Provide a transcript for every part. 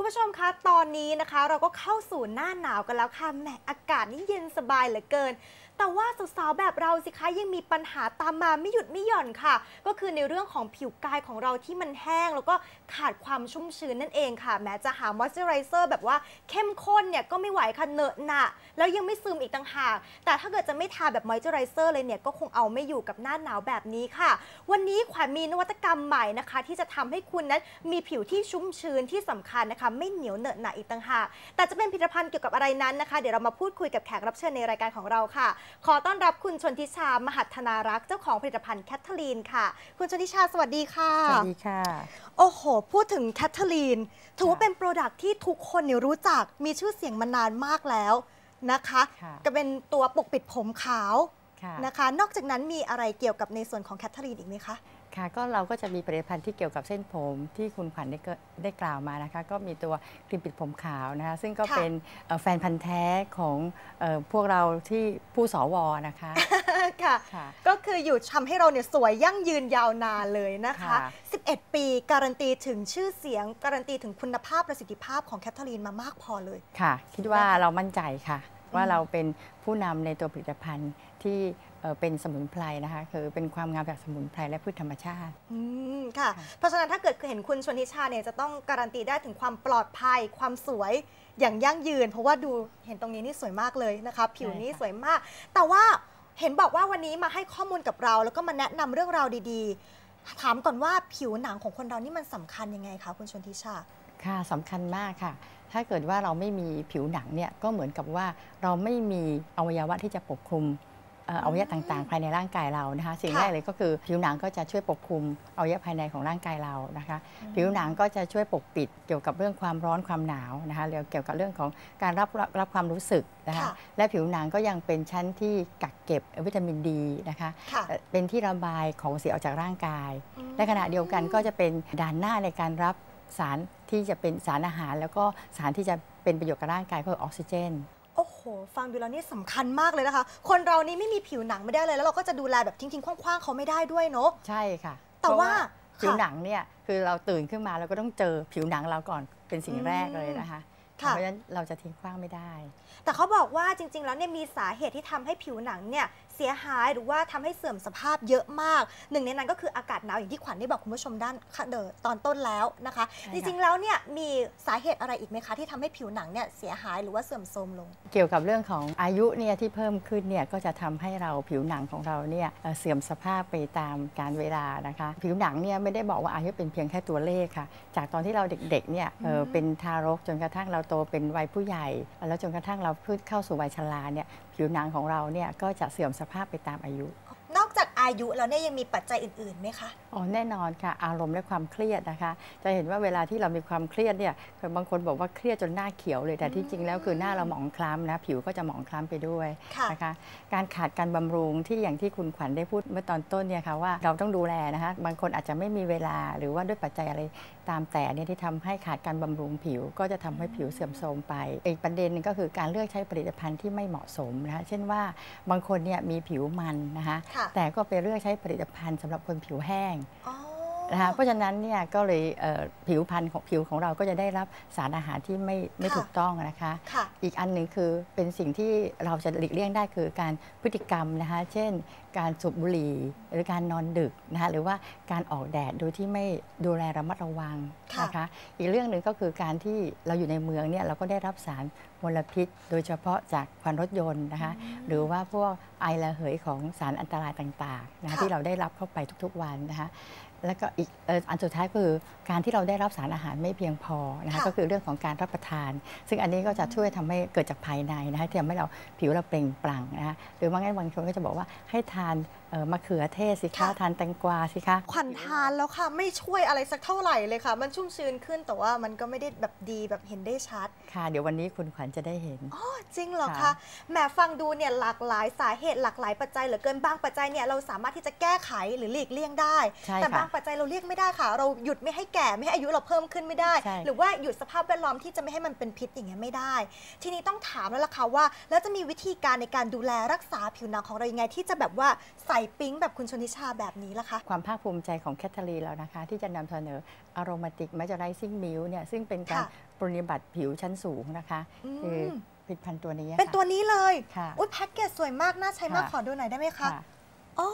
คุณผู้ชมคะ ตอนนี้นะคะ เราก็เข้าสู่หน้าหนาวกันแล้วค่ะ แหม อากาศนี่เย็นสบายเหลือเกิน แต่ว่าสาวๆแบบเราสิคะยังมีปัญหาตามมาไม่หยุดไม่หย่อนค่ะ ก็คือในเรื่องของผิวกายของเราที่มันแห้ง แล้วก็ขาดความชุ่มชื้นนั่นเองค่ะ แม้จะหามอยส์เจอไรเซอร์แบบว่าเข้มข้นเนี่ยก็ไม่ไหวค่ะเนอะหนะแล้วยังไม่ซึมอีกต่างหาก แต่ถ้าเกิดจะไม่ทาแบบมอยส์เจอไรเซอร์เลยเนี่ยก็คงเอาไม่อยู่กับหน้าหนาวแบบนี้ค่ะ วันนี้ขวัญมีนวัตกรรมใหม่นะคะ ที่จะทำให้คุณนั้นมีผิวที่ชุ่มชื้นที่สำคัญนะคะ ไม่เหนียวเนอะหนะอีกต่างหาก แต่จะเป็นผลิตภัณฑ์เกี่ยวกับอะไรนั้นนะคะ เดี๋ยวเรามาพูดคุยกับแขกรับเชิญในรายการของเราค่ะขอต้อนรับคุณชนทิชามหัฒนารักษ์เจ้าของผลิตภัณฑ์แคทเธอรีนค่ะ คุณชนทิชาสวัสดีค่ะ สวัสดีค่ะ โอ้โห พูดถึงแคทเธอรีนถือว่าค่ะเป็นโปรดักที่ทุกคนเนี่ยรู้จักมีชื่อเสียงมานานมากแล้วนะคะค่ะก็เป็นตัวปกปิดผมขาวค่ะนะคะ นอกจากนั้นมีอะไรเกี่ยวกับในส่วนของแคทเธอรีนอีกไหมคะ ค่ะก็เราก็จะมีผลิตภัณฑ์ที่เกี่ยวกับเส้นผมที่คุณขวัญได้เกิได้กล่าวมานะคะก็มีตัวครีมปิดผมขาวนะคะซึ่งก็ค่ะเป็นเอ่อแฟนพันธ์แท้ของเอ่อพวกเราที่ผู้สวนะคะค่ะค่ะก็คืออยู่ทำให้เราเนี่ยสวยยั่งยืนยาวนานเลยนะคะค่ะ11 ปีการันตีถึงชื่อเสียง การันตีถึงคุณภาพประสิทธิภาพของแคทเธอรีนมามากพอเลยค่ะ คิดว่านะคะเรามั่นใจค่ะ ว่าอืมเราเป็นผู้นำในตัวผลิตภัณฑ์ที่ เอ่อเป็นสมุนไพรนะคะคือเป็นความงามจากสมุนไพรและพืชธรรมชาติอืมค่ะค่ะ เพราะฉะนั้นถ้าเกิดเห็นคุณชนทิชาเนี่ยจะต้องการันตีได้ถึงความปลอดภัย ความสวยอย่างยั่งยืน เพราะว่าดูเห็นตรงนี้นี่สวยมากเลยนะคะ ผิวนี่สวยมาก แต่ว่าเห็นบอกว่าวันนี้มาให้ข้อมูลกับเรา แล้วก็มาแนะนำเรื่องราวดีๆ ถามก่อนว่าผิวหนังของคนเรานี่มันสำคัญยังไงคะคุณชนทิชาค่ะสำคัญมากค่ะ ถ้าเกิดว่าเราไม่มีผิวหนังเนี่ยก็เหมือนกับว่าเราไม่มีอวัยวะที่จะปกคลุมเอ่ออวัยวะต่างๆ ภายในร่างกายเรานะคะสิ่งค่ะแรกเลยก็คือผิวหนังก็จะช่วยปกคลุมอวัยวะภายในของร่างกายเรานะคะอืมผิวหนังก็จะช่วยปกปิดเกี่ยวกับเรื่องความร้อนความหนาวนะคะหรือเกี่ยวกับเรื่องของการรับรับรับความรู้สึกนะคะค่ะและผิวหนังก็ยังเป็นชั้นที่กักเก็บวิตามินดีนะคะค่ะเอ่อเป็นที่ระบายของเสียออกจากร่างกายอืมในขณะเดียวกันก็จะเป็นด่านหน้าในการรับสารที่จะเป็นสารอาหาร แล้วก็สารที่จะเป็นประโยชน์กับร่างกายก็คือออกซิเจน โอ้โห ฟังดูแล้วนี่สำคัญมากเลยนะคะ คนเรานี่ไม่มีผิวหนังไม่ได้เลย แล้วเราก็จะดูแลแบบทิ้งๆคว้างๆเขาไม่ได้ด้วยเนาะใช่ค่ะ แต่เพระว่าผิวค่ะหนังเนี่ยคือเราตื่นขึ้นมาเราก็ต้องเจอผิวหนังเราก่อนเป็นสิ่งอืมแรกเลยนะคะค่ะเพราะฉะนั้นเราจะทิ้งขว้างไม่ได้ แต่เขาบอกว่าจริง ๆ แล้วเนี่ยมีสาเหตุที่ทำให้ผิวหนังเนี่ย เสียหายหรือว่าทำให้เสื่อมสภาพเยอะมาก หนึ่งในนั้นก็คืออากาศหนาวอย่างที่ขวัญได้บอกคุณผู้ชมด้านค่ะเดิตอนต้นแล้วนะคะใช่จค่ะริงๆแล้วเนี่ยมีสาเหตุอะไรอีกไหมคะที่ทำให้ผิวหนังเนี่ยเสียหายหรือว่าเสื่อมโทรมลง เกี่ยวกับเรื่องของอายุเนี่ยที่เพิ่มขึ้นเนี่ยก็จะทำให้เราผิวหนังของเราเนี่ยเอ่อเสื่อมสภาพไปตามการเวลานะคะ ผิวหนังเนี่ยไม่ได้บอกว่าอายุเป็นเพียงแค่ตัวเลขค่ะ จากตอนที่เราเด็กๆเนี่ยเอ่ออืมเป็นทารกจนกระทั่งเราโตเป็นวัยผู้ใหญ่ แล้วจนกระทั่งเราพึ่เข้าสู่วัยชราเนี่ยผิวหนังของเราเนี่ยก็จะเสื่อมสภาพไปตามอายุ นอกจากอายุแล้วเนี่ยยังมีปัจจัยอื่นๆไหมคะ อ๋อแน่นอนค่ะ อารมณ์และความเครียดนะคะ จะเห็นว่าเวลาที่เรามีความเครียดเนี่ยคือบางคนบอกว่าเครียดจนหน้าเขียวเลยแต่ที่จริงแล้วคือหน้าเราหมองคล้ำนะ ผิวก็จะหมองคล้ำไปด้วยค่ะนะคะการขาดการบำรุงที่อย่างที่คุณขวัญได้พูดเมื่อตอนต้นเนี่ยค่ะว่าเราต้องดูแลนะคะ บางคนอาจจะไม่มีเวลาหรือว่าด้วยปัจจัยอะไร ตามแต่เนี่ยที่ทำให้ขาดการบำรุงผิว ก็จะทำให้ผิวเสื่อมโทรมไป อีกประเด็นหนึงก็คือการเลือกใช้ผลิตภัณฑ์ที่ไม่เหมาะสมนะคะเช่นว่าบางคนเนี่ยมีผิวมันนะคะค่ะแต่ก็ไปเลือกใช้ผลิตภัณฑ์สำหรับคนผิวแห้งอ๋อ นะคะเพราะฉะนั้นเนี่ยก็เลยเอ่อผิวพรรณของผิวของเราก็จะได้รับสารอาหารที่ไม่ไม่ค่ะถูกต้องนะคะค่ะอีกอันหนึ่งคือเป็นสิ่งที่เราจะหลีกเลี่ยงได้คือการพฤติกรรมนะคะเช่น การสูบบุหรี่หรือการนอนดึกนะคะหรือว่าการออกแดดโดยที่ไม่ดูแลระมัดระวังค่ะนะคะอีกเรื่องหนึ่งก็คือการที่เราอยู่ในเมืองเนี่ยเราก็ได้รับสารมลพิษ โดยเฉพาะจากควันรถยนต์นะคะหรือว่าพวกไอระเหยของสารอันตรายต่างๆนะคะค่ะที่เราได้รับเข้าไปทุกๆวันนะคะ แล้วก็อีกเอ่ออันสุดท้ายก็คือการที่เราได้รับสารอาหารไม่เพียงพอนะคะค่ะก็คือเรื่องของการรับประทาน ซึ่งอันนี้ก็จะช่วยทำให้เกิดจากภายในนะคะที่ทำให้เราผิวเราเปล่งปลั่งนะคะหรือว่างั้นบางคนก็จะบอกว่าให้ทานเอ่อ มะเขือเทศสิคะค่ะทานแตงกวาสิคะขวัญทานแล้วค่ะ ไม่ช่วยอะไรสักเท่าไหร่เลยค่ะ มันชุ่มชื้นขึ้นแต่ว่ามันก็ไม่ได้แบบดีแบบเห็นได้ชัด ค่ะ เดี๋ยววันนี้คุณขวัญจะได้เห็นอ๋อจริงเหรอคะค่ะแหมฟังดูเนี่ยหลากหลายสาเหตุหลากหลายปัจจัยเหลือเกินบางปัจจัยเนี่ยเราสามารถที่จะแก้ไขหรือหลีกเลี่ยงได้ใช่แต่ค่ะบางปัจจัยเราเลี่ยงไม่ได้ค่ะ เราหยุดไม่ให้แก่ไม่ให้อายุเราเพิ่มขึ้นไม่ได้ใช่หรือว่าหยุดสภาพแวดล้อมที่จะไม่ให้มันเป็นพิษอย่างเงี้ยไม่ได้ ทีนี้ต้องถามแล้วล่ะค่ะว่า แล้วจะมีวิธีการในการดูแลรักษาผิวหนังของเรายังไงที่จะแบบว่าใสปิ๊งแบบคุณชนทิชาแบบนี้ล่ะคะ ความภาคภูมิใจของแคทเธอรีนแล้วนะคะ ที่จะนำเสนอ Aromatic Moisturizing Milk เนี่ยซึ่งเป็นการค่ะปฏิบัติผิวชั้นสูงนะคะอืคือมผลิตภัณฑ์ตัวนี้เป็นค่ะตัวนี้เลยค่ะอุ้ยแพ็กเกจสวยมากน่าใช้มากค่ะขอดูหน่อยได้ไหมคะค่ะอ๋อ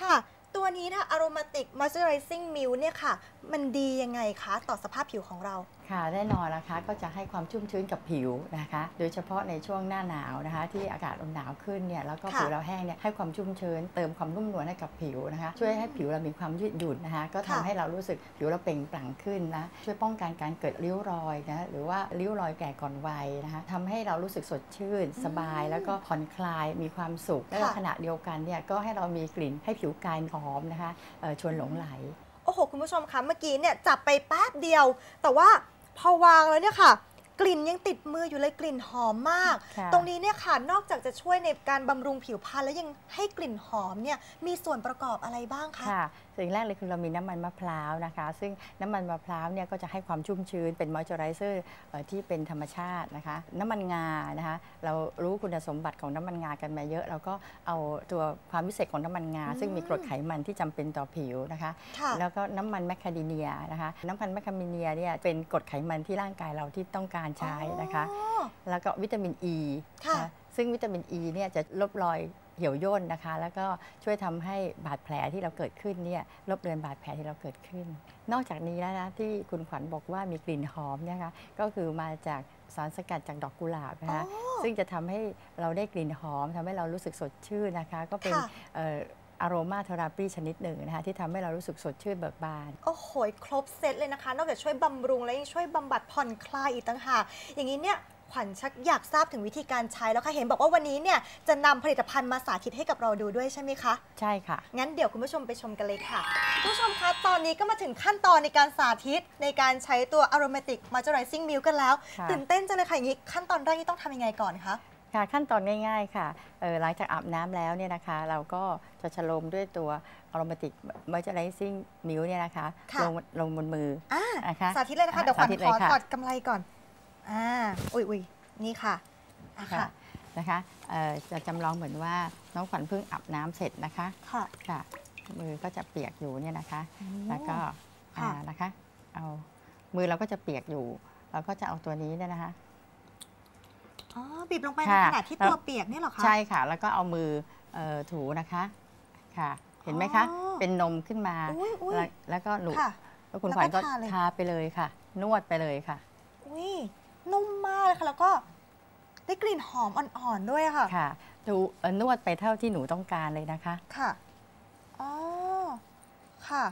ค่ะตัวนี้นะ Aromatic Moisturizing Milk เนี่ยค่ะ มันดียังไงคะ ต่อสภาพผิวของเรา ค่ะแน่นอนนะคะก็จะให้ความชุ่มชื้นกับผิวนะคะ โดยเฉพาะในช่วงหน้าหนาวนะคะ ที่อากาศหนาวขึ้นเนี่ยแล้วก็ค่ะผิวเราแห้งเนี่ยให้ความชุ่มชื้นเติมความนุ่มนวลให้กับผิวนะคะ ช่วยให้ผิวเรามีความยืดหยุ่นนะคะ ก็ทำค่ะให้เรารู้สึกผิวเราเปล่งปลั่งขึ้นนะช่วยป้องกันการเกิดริ้วรอยนะหรือว่าริ้วรอยแก่ก่อนวัยนะคะทำให้เรารู้สึกสดชื่น สบาย แล้วก็ผ่อนคลายมีความสุขและค่ะขณะเดียวกันเนี่ยก็ให้เรามีกลิ่นให้ผิวกายหอมนะคะเอ่อชวนหลงไหลโอ้โห คุณผู้ชมคะ เมื่อกี้เนี่ย จับไปแป๊บเดียว แต่ว่า พอวางแล้วเนี่ยค่ะ กลิ่นยังติดมืออยู่เลยกลิ่นหอมมาก ค่ะ ตรงนี้เนี่ยค่ะนอกจากจะช่วยในการบำรุงผิวพรรณแล้วยังให้กลิ่นหอมเนี่ยมีส่วนประกอบอะไรบ้างคะ ค่ะสิ่งแรกเลยคือเรามีน้ำมันมะพร้าวนะคะ ซึ่งน้ำมันมะพร้าวเนี่ยก็จะให้ความชุ่มชื้นเป็นมอยเจอไรเซอร์ที่เป็นธรรมชาตินะคะ น้ำมันงานะคะ เรารู้คุณสมบัติของน้ำมันงากันมาเยอะ เราก็เอาตัวความพิเศษของน้ำมันงาอืมซึ่งมีกรดไขมันที่จำเป็นต่อผิวนะคะค่ะแล้วก็น้ำมันแมคคาเดเนียนะคะ น้ำมันแมคคาเดเนียเนี่ยเป็นกรดไขมันที่ร่างกายเราที่ต้องการใช้นะคะอ๋อแล้วก็วิตามินอ e, ีค่ะนะซึ่งวิตามินอ e ีเนี่ยจะลบรอย เหี่ยวย่นนะคะ แล้วก็ช่วยทำให้บาดแผลที่เราเกิดขึ้นเนี่ยลบเลือนบาดแผลที่เราเกิดขึ้น นอกจากนี้แล้วนะที่คุณขวัญบอกว่ามีกลิ่นหอมเนี่ยค่ะก็คือมาจากสารสกัดจากดอกกุหลาบนะคะอ๋อซึ่งจะทำให้เราได้กลิ่นหอมทำให้เรารู้สึกสดชื่นนะคะ ก็เป็นค่ะอารมาเทอราปีชนิดหนึ่งนะคะที่ทำให้เรารู้สึกสดชื่นเบิกบาน โอ้โห ครบเซตเลยนะคะ นอกจากช่วยบำรุงแล้วยังช่วยบำบัดผ่อนคลายอีกต่างหากอย่างนี้เนี่ย ขวัญชักอยากทราบถึงวิธีการใช้แล้วค่ะ เห็นบอกว่าวันนี้เนี่ยจะนำผลิตภัณฑ์มาสาธิตให้กับเราดูด้วยใช่ไหมคะ ใช่ค่ะ งั้นเดี๋ยวคุณผู้ชมไปชมกันเลยค่ะคุณผู้ชมคะ ตอนนี้ก็มาถึงขั้นตอนในการสาธิตในการใช้ตัว aromatic moisturizing milk กันแล้วค่ะตื่นเต้นจังเลยค่ะอย่างนี้ขั้นตอนแรกนี่ต้องทำยังไงก่อนคะค่ะขั้นตอนง่ายๆค่ะเอ่อหลังจากอาบน้ำแล้วเนี่ยนะคะ เราก็จะฉโลมด้วยตัว aromatic moisturizing milk เนี่ยนะคะค่ะลงลงบนมืออ่านะคะสาธิตเลยนะคะอ่าเดี๋ยวขวัญสาธิตขเลยอค่ะถอดกำไรก่อน อ่าอุ้ยอุ้ยนี่ค่ะอะค่ะค่ะ นะคะเอ่อจะจำลองเหมือนว่าน้องขวัญเพิ่งอาบน้ำเสร็จนะคะค่ะ ค่ะ มือก็จะเปียกอยู่เนี่ยนะคะ แล้วก็ค่ะอ่านะคะ เอามือเราก็จะเปียกอยู่ เราก็จะเอาตัวนี้เนี่ยนะคะ อ๋อบีบลงไปในค่ะขณะที่แล้ว ตัวเปียกเนี่ยเหรอคะใช่ค่ะ แล้วก็เอามือเอ่อถูนะคะ ค่ะ เห็นไหมคะ อ๋อเป็นนมขึ้นมา อุ้ยอุ้ยแล้วแล้วก็หนูค่ะ แล้วคุณแล้วขก็วัญก็ทาเลย ทาไปเลยค่ะ นวดไปเลยค่ะ อุ้ย นุ่มมากเลยค่ะ แล้วก็ได้กลิ่นหอมอ่อนๆด้วยค่ะ ค่ะดูเอ่อนวดไปเท่าที่หนูต้องการเลยนะคะ ค่ะ อ๋อ ค่ะ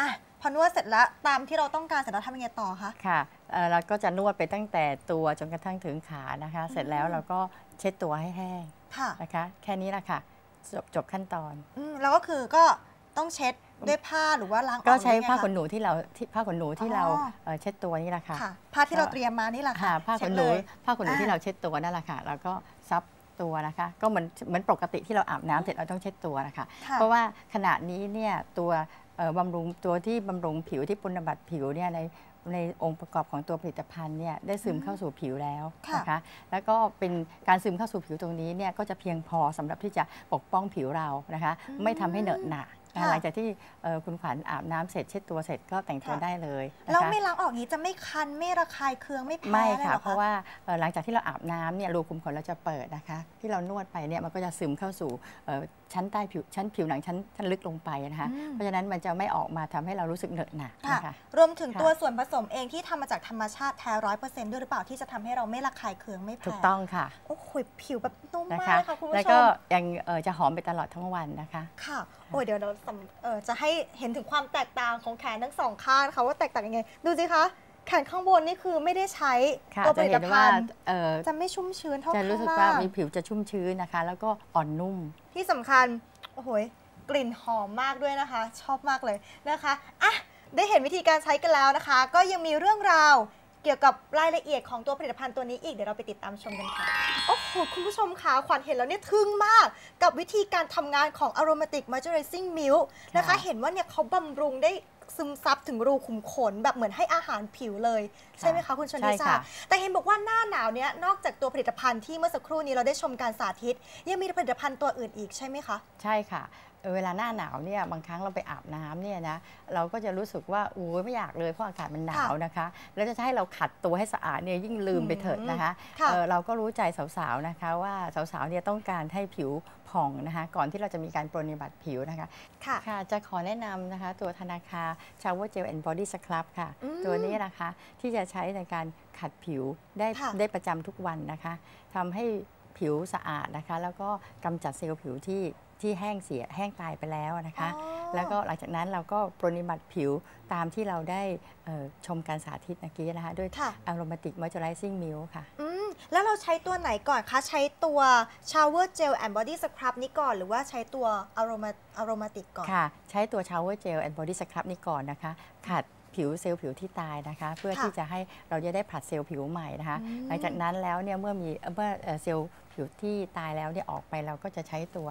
อะ พอนวดเสร็จแล้วตามที่เราต้องการเสร็จแล้วทำยังไงต่อคะ ค่ะเอ่อเราก็จะนวดไปตั้งแต่ตัวจนกระทั่งถึงขานะคะ เสร็จแล้วเราก็เช็ดตัวให้แห้ง ค่ะ นะคะ แค่นี้แหละค่ะ จบจบขั้นตอน อืมแล้วก็คือก็ต้องเช็ด ด้วยผ้าหรือว่าล้างออกก็ใช้หรือไงผ้าคะขนหนูที่เราที่ผ้าขนหนูที่เราอ๋อเอ่อเช็ดตัวนี่แหละค่ะค่ะผ้าที่เราเตรียมมานี่แหละค่ะค่ะผ้าขเช็นดหนูเลยผ้าขนหนูอ่าที่เราเช็ดตัวนั่นแหละค่ะแล้วก็ซับตัวนะคะก็เหมือนเหมือนปกติที่เราอาบน้ำเสร็จเราต้องเช็ดตัวนะคะค่ะเพราะว่าขณะนี้เนี่ยตัวเอ่อบำรุงตัวที่บำรุงผิวที่ปุณบัตผิวเนี่ยในในองค์ประกอบของตัวผลิตภัณฑ์เนี่ยได้ซึมเข้าสู่ผิวแล้วค่ะนะคะ แล้วก็เป็นการซึมเข้าสู่ผิวตรงนี้เนี่ยก็จะเพียงพอสำหรับที่จะปกป้องผิวเรานะคะอืมไม่ทำให้เหนอะหนะค่ะ หลังจากที่เอ่อคุณขวัญอาบน้ำเสร็จเช็ดตัวเสร็จก็แต่งตัวค่ะได้เลยนะคะแล้วไม่ล้างออกนี้จะไม่คันไม่ระคายเคืองไม่แพ้ไม่เลยค่ะหอเพราะว่าเอ่อหลังจากที่เราอาบน้ำเนี่ยรูขุมขนเราจะเปิดนะคะ ที่เรานวดไปเนี่ยมันก็จะซึมเข้าสู่เอ่อ ชั้นใต้ผิวชั้นผิวหนังชั้นชั้นลึกลงไปนะคะอืมเพราะฉะนั้นมันจะไม่ออกมาทำให้เรารู้สึกเหนอะหนะค่ะนะคะรวมถึงค่ะตัวส่วนผสมเองที่ทำมาจากธรรมชาติแท้ร้อยเปอร์เซ็นต์ด้วยหรือเปล่าที่จะทำให้เราไม่ระคายเคืองไม่แพ้ถูกต้องค่ะโอ้โหผิวแบบนุ่มนะมากคะเลยค่ะคุณผู้ชมแล้วก็ยังเอ่อจะหอมไปตลอดทั้งวันนะคะค่ะโอ้ยเดี๋ยวเราสำเอ่อจะให้เห็นถึงความแตกต่างของแขนทั้งสองข้างนะคะว่าแตกต่างยังไงดูสิคะ แขนข้างบนนี่คือไม่ได้ใช้ค่ะตัวผจะลิตเห็นภัว่าณฑ์เอ่อจะไม่ชุ่มชื้นเท่าจะข้างรู้สึกล่าว่างมีผิวจะชุ่มชื้นนะคะ แล้วก็อ่อนนุ่ม ที่สำคัญโอ้โหยกลิ่นหอมมากด้วยนะคะ ชอบมากเลยนะคะอะได้เห็นวิธีการใช้กันแล้วนะคะ ก็ยังมีเรื่องราวเกี่ยวกับรายละเอียดของตัวผลิตภัณฑ์ตัวนี้อีก เดี๋ยวเราไปติดตามชมกันค่ะ โอ้โห คุณผู้ชมคะขวัญเห็นแล้วเนี่ยทึ่งมาก กับวิธีการทำงานของ Aromatic Moisturizing Milk นะคะค่ะเห็นว่าเนี่ยเขาบำรุงได้ ซึมซับถึงรูขุมขนแบบเหมือนให้อาหารผิวเลย ใช่ไหมคะคุณชนทิใช่ชาค่ะแต่เห็นบอกว่าหน้าหนาวเนี้ยนอกจากตัวผลิตภัณฑ์ที่เมื่อสักครู่นี้เราได้ชมการสาธิต ยังมีผลิตภัณฑ์ตัวอื่นอีกใช่ไหมคะ ใช่ค่ะ เออเวลาหน้าหนาวเนี่ยบางครั้งเราไปอาบน้ำเนี่ยนะเราก็จะรู้สึกว่าอู้ยไม่อยากเลยเพราะอากาศมันหนาวนะคะ แล้วจะให้เราขัดตัวให้สะอาดเนี่ยยิ่งลืมไปเถิดนะคะค่ะเออเราก็รู้ใจสาวๆนะคะว่าสาวๆเนี่ยต้องการให้ผิวผ่องนะคะก่อนที่เราจะมีการปรนนิบัติผิวนะคะค่ะค่ะจะขอแนะนำนะคะตัวธนาคาชาวเวอร์เจลแอนด์บอดี้สครับค่ะอืมตัวนี้นะคะที่จะใช้ในการขัดผิวได้ค่ะได้ประจำทุกวันนะคะทำให้ผิวสะอาดนะคะ แล้วก็กำจัดเซลล์ผิวที่ ที่แห้งเสียแห้งตายไปแล้วนะคะอ๋อแล้วก็หลังจากนั้นเราก็ปรนนิบัติผิวตามที่เราได้เอ่อชมการสาธิตเมื่อกี้นะคะ ด้วยค่ะ Aromatic Moisturizing Milk ค่ะอืมแล้วเราใช้ตัวไหนก่อนคะ ใช้ตัว Shower Gel and Body Scrub นี้ก่อน หรือว่าใช้ตัว Aroma Aromatic ก่อน ค่ะ ใช้ตัว Shower Gel and Body Scrub นี้ก่อนนะคะ ขัดผิวเซลล์ผิวที่ตายนะคะ เพื่อค่ะที่จะให้เราจะได้ผลัดเซลล์ผิวใหม่นะคะอืมหลังจากนั้นแล้วเนี่ยเมื่อมีเมื่อเอ่อเซลล์ผิวที่ตายแล้วเนี่ยออกไปเราก็จะใช้ตัว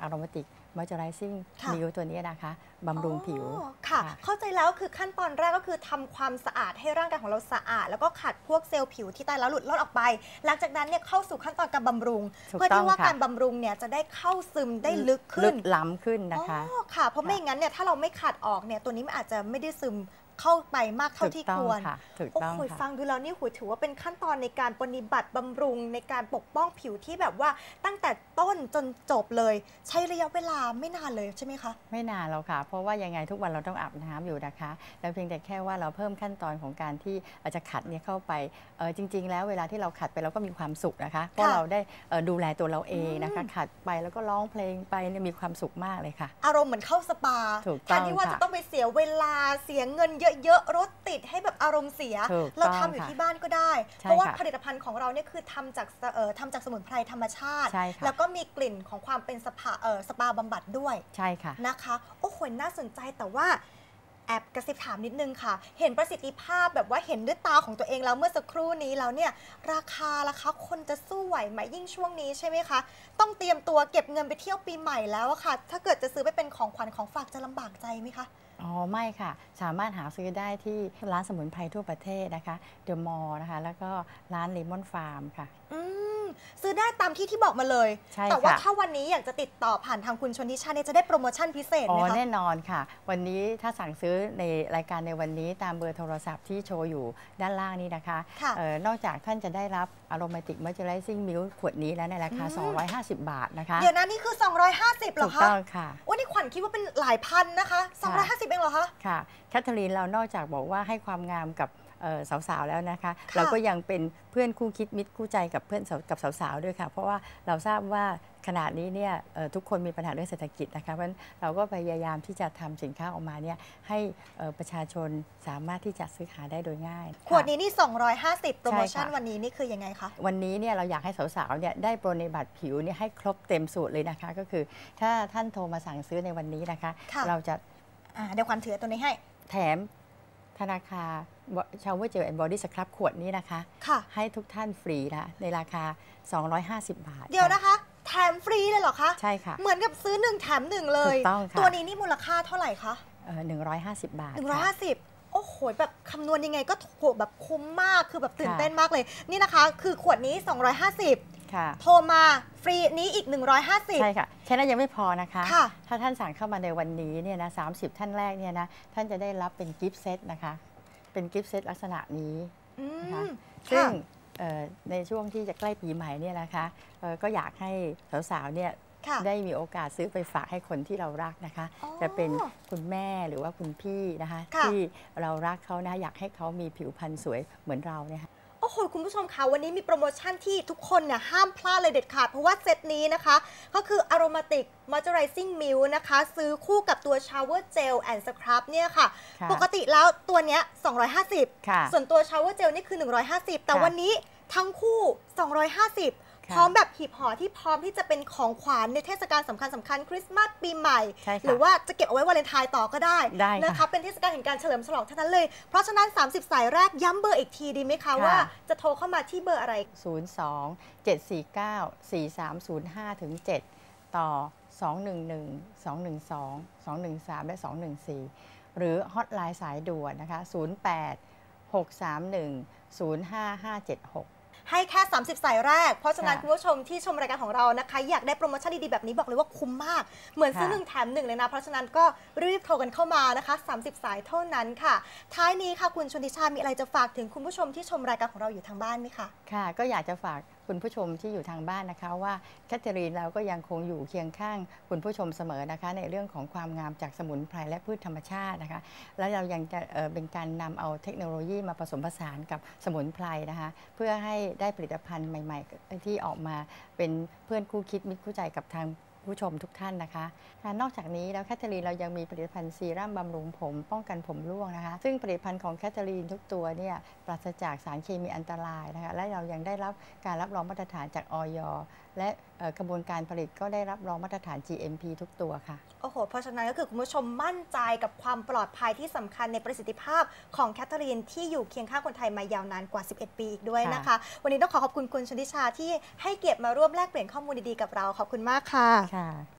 อารมาติกมอยเจอไรซิ่งค่ะมิวตัวนี้นะคะบำรุงผิวอ๋อค่ะค่ะ เข้าใจแล้วคือขั้นตอนแรกก็คือทำความสะอาดให้ร่างกายของเราสะอาด แล้วก็ขัดพวกเซลล์ผิวที่ตายแล้วหลุดลอดออกไป หลังจากนั้นเนี่ยเข้าสู่ขั้นตอนการบำรุงถูกเพื่อต้ที่องว่าค่ะการบำรุงเนี่ยจะได้เข้าซึมได้ลึกลึขึ้นกล้ำขึ้นนะคะอ๋อค่ะ เพราะไม่อย่างนั้นเนี่ยถ้าเราไม่ขัดออกเนี่ยตัวนี้มันอาจจะไม่ได้ซึม เข้าไปมากเท่าถูกที่ต้อคงวรค่ะถูกโอ้ต้องโหค่ะฟังดูแล้วนี่หูถือว่าเป็นขั้นตอนในการปฏิบัติบำรุงในการปกป้องผิวที่แบบว่าตั้งแต่ต้นจนจบเลย ใช้ระยะเวลาไม่นานเลยใช่ไหมคะ ไม่นานแล้วค่ะ เพราะว่ายังไงทุกวันเราต้องอาบน้ำอยู่นะคะแล้วเพียงแต่แค่ว่าเราเพิ่มขั้นตอนของการที่เราจะขัดเนี่ยเข้าไปเออจริง ๆ แล้วเวลาที่เราขัดไปเราก็มีความสุขนะคะเพราะค่ะเราได้เอ่อดูแลตัวเราเองนะคะอืมขัดไปแล้วก็ร้องเพลงไปเนี่ยมีความสุขมากเลยค่ะ อารมณ์เหมือนเข้าสปาถูกแทต้องนที่ว่าค่ะจะต้องไปเสียเวลาเสียเงินเยอะๆรถติดให้แบบอารมณ์เสียถูกเราต้องทำอยู่ค่ะที่บ้านก็ได้ใช่เพราะว่าค่ะผลิตภัณฑ์ของเราเนี่ยคือทำจากสเอ่อทำจากสมุนไพรธรรมชาติใช่ค่ะแล้วก็มีกลิ่นของความเป็นสปาเอ่อสปาบำบัดด้วยใช่ค่ะนะคะโอ้โหน่าสนใจแต่ว่าแอบกระซิบถามนิดนึงค่ะ เห็นประสิทธิภาพแบบว่าเห็นด้วยตาของตัวเองแล้วเมื่อสักครู่นี้แล้วเนี่ย ราคาล่ะคะคนจะสู้ไหวไหมยิ่งช่วงนี้ใช่ไหมคะ ต้องเตรียมตัวเก็บเงินไปเที่ยวปีใหม่แล้วอะค่ะ ถ้าเกิดจะซื้อไปเป็นของขวัญของฝากจะลำบากใจไหมคะ อ๋อไม่ค่ะ สามารถหาซื้อได้ที่ร้านสมุนไพรทั่วประเทศนะคะเดอะมอลล์นะคะ แล้วก็ร้านเลมอนฟาร์มค่ะอื ซื้อได้ตามที่ที่บอกมาเลย ใช่แต่ว่าค่ะ ถ้าวันนี้อยากจะติดต่อผ่านทางคุณชนทิชาเนี่ยจะได้โปรโมชั่นพิเศษอ๋ไหมอคะ แน่นอนค่ะ วันนี้ถ้าสั่งซื้อในรายการในวันนี้ตามเบอร์โทรศัพท์ที่โชว์อยู่ด้านล่างนี้นะคะค่ะเออนอกจากท่านจะได้รับ Aromatic Moisturizing Milk ขวดนี้แล้วในราคา อืม 250 บาทนะคะเดี๋ยวนะนี่คือ 250เหรถูอกคะต้องค่ะวันนี้ขวัญคิดว่าเป็นหลายพันนะคะ 250 เองเหรอคะ ค่ะแคทเธอรีนเรานอกจากบอกว่าให้ความงามกับเอ่อ สาวๆแล้วนะคะค่ะเราก็ยังเป็นเพื่อนคู่คิดมิตรคู่ใจกับเพื่อนสาวกับสาวๆด้วยค่ะ เพราะว่าเราทราบว่าขณะนี้เนี่ยเอ่อทุกคนมีปัญหาเรื่องเศรษฐกิจนะคะเพราะฉะนั้นเราก็พยายามที่จะทำสินค้าออกมาเนี่ยให้เอ่อประชาชนสามารถที่จะซื้อหาได้โดยง่าย ขวดค่ะนี้นี่ 250 โปรโมชั่นใช่ค่ะวันนี้นี่คือยังไงคะวันนี้เนี่ยเราอยากให้สาวๆเนี่ยได้โปรในบัตรผิวเนี่ยให้ครบเต็มสูตรเลยนะคะ ก็คือถ้าท่านโทรมาสั่งซื้อในวันนี้นะคะค่ะเราจะอ่าเดี๋ยวขวัญถือตัวนี้ให้แถม ธนาคารชาวเวอร์เจลแอนด์บอดี้สครับขวดนี้นะคะ ค่ะให้ให้ทุกท่านฟรีนะในราคา 250 บาท เดี๋ยวนะคะ แถมฟรีเลยเหรอคะ ใช่ค่ะ เหมือนกับซื้อหนึ่งแถมหนึ่งเลย ถูกต้องค่ะ ตัวนี้นี่มูลค่าเท่าไหร่คะเอ่อ150 บาทค่ะ 150 โอ้โห แบบคำนวณยังไงก็ถูกแบบคุ้มมาก คือแบบตื่นค่ะเต้นมากเลย นี่นะคะ คือขวดนี้ 250ค่ะ โทรมาฟรีนี้อีก 150 ใช่ค่ะ แค่นั้นยังไม่พอนะคะค่ะถ้าท่านสั่งเข้ามาในวันนี้เนี่ยนะ30ท่านแรกเนี่ยนะ ท่านจะได้รับเป็นกิฟต์เซตนะคะ เป็นกิฟต์เซตลักษณะนี้อืนะคะมซึ่งค่ะเอ่อในช่วงที่จะใกล้ปีใหม่เนี่ยนะคะเอ่อก็อยากให้สาวๆเนี่ยค่ะได้มีโอกาสซื้อไปฝากให้คนที่เรารักนะคะอ๋อจะเป็นคุณแม่หรือว่าคุณพี่นะคะค่ะที่เรารักเขานะอยากให้เขามีผิวพรรณสวยเหมือนเราเนี่ยค่ะโอ้โหคุณผู้ชมคะวันนี้มีโปรโมชั่นที่ทุกคนเนี่ยห้ามพลาดเลยเด็ดขาด เพราะว่าเซตนี้นะคะ ก็คือ Aromatic Moisturizing Milk นะคะ ซื้อคู่กับตัว Shower Gel and Scrub เนี่ยค่ะค่ะปกติแล้วตัวเนี้ย 250ค่ะส่วนตัว Shower Gel นี่คือ 150 แต่ค่ะวันนี้ทั้งคู่ 250ค่ะ พร้อมแบบหีบห่อที่พร้อมที่จะเป็นของขวัญในเทศกาลสำคัญสำคัญคริสต์มาสปีใหม่ใช่ค่ะหรือว่าจะเก็บเอาไว้วาเลนไทน์ต่อก็ได้ได้ค่ะนะคะเป็นเทศกาลแห่งการเฉลิมฉลองเท่านั้นเลย เพราะฉะนั้น 30 สายแรกย้ำเบอร์อีกทีดีไหมคะค่ะว่าจะโทรเข้ามาที่เบอร์อะไร 02 749 4305ถึง7ต่อ 211 212 213 และ 214 หรือฮอตไลน์สายด่วนนะคะ 08 631 05576 ให้แค่ 30 สายแรก เพราะฉะนั้นค่ะคุณผู้ชมที่ชมรายการของเรานะคะ อยากได้โปรโมชั่นดีๆแบบนี้บอกเลยว่าคุ้มมาก เหมือนซื้อค่ะหนึ่งแถมหนึ่งเลยนะ เพราะฉะนั้นก็รีบโทรกันเข้ามานะคะ 30 สายเท่านั้นค่ะ ท้ายนี้ค่ะคุณชนทิชามีอะไรจะฝากถึงคุณผู้ชมที่ชมรายการของเราอยู่ทางบ้านไหมคะ ค่ะ ก็อยากจะฝาก คุณผู้ชมที่อยู่ทางบ้านนะคะว่าแคทเธอรีนเราก็ยังคงอยู่เคียงข้างคุณผู้ชมเสมอนะคะ ในเรื่องของความงามจากสมุนไพรและพืชธรรมชาตินะคะ แล้วเรายังจะเอ่อเป็นการนำเอาเทคโนโลยีมาผสมผสานกับสมุนไพรนะคะ เพื่อให้ได้ผลิตภัณฑ์ใหม่ ๆ ที่ออกมาเป็นเพื่อนคู่คิดมิตรคู่ใจกับทาง ผู้ชมทุกท่านนะคะนอกจากนี้แล้วแคทเธอรีนเรายังมีผลิตภัณฑ์ซีรั่มบำรุงผม ป้องกันผมร่วงนะคะ ซึ่งผลิตภัณฑ์ของแคทเธอรีนทุกตัวเนี่ยปราศจากสารเคมีอันตรายนะคะและเรายังได้รับการรับรองมาตรฐานจากออยและ กระบวนการผลิตก็ได้รับรองมาตรฐาน GMP ทุกตัวค่ะ โอ้โห เพราะฉะนั้นก็คือคุณผู้ชมมั่นใจกับความปลอดภัยที่สำคัญในประสิทธิภาพของแคทเธอรีนที่อยู่เคียงข้างคนไทยมายาวนานกว่า 11 ปีอีกด้วยนะคะ วันนี้ต้องขอขอบคุณคุณชนทิชาที่ให้เกียรติมาร่วมแลกเปลี่ยนข้อมูลดีๆกับเรา ขอบคุณมากค่ะค่ะ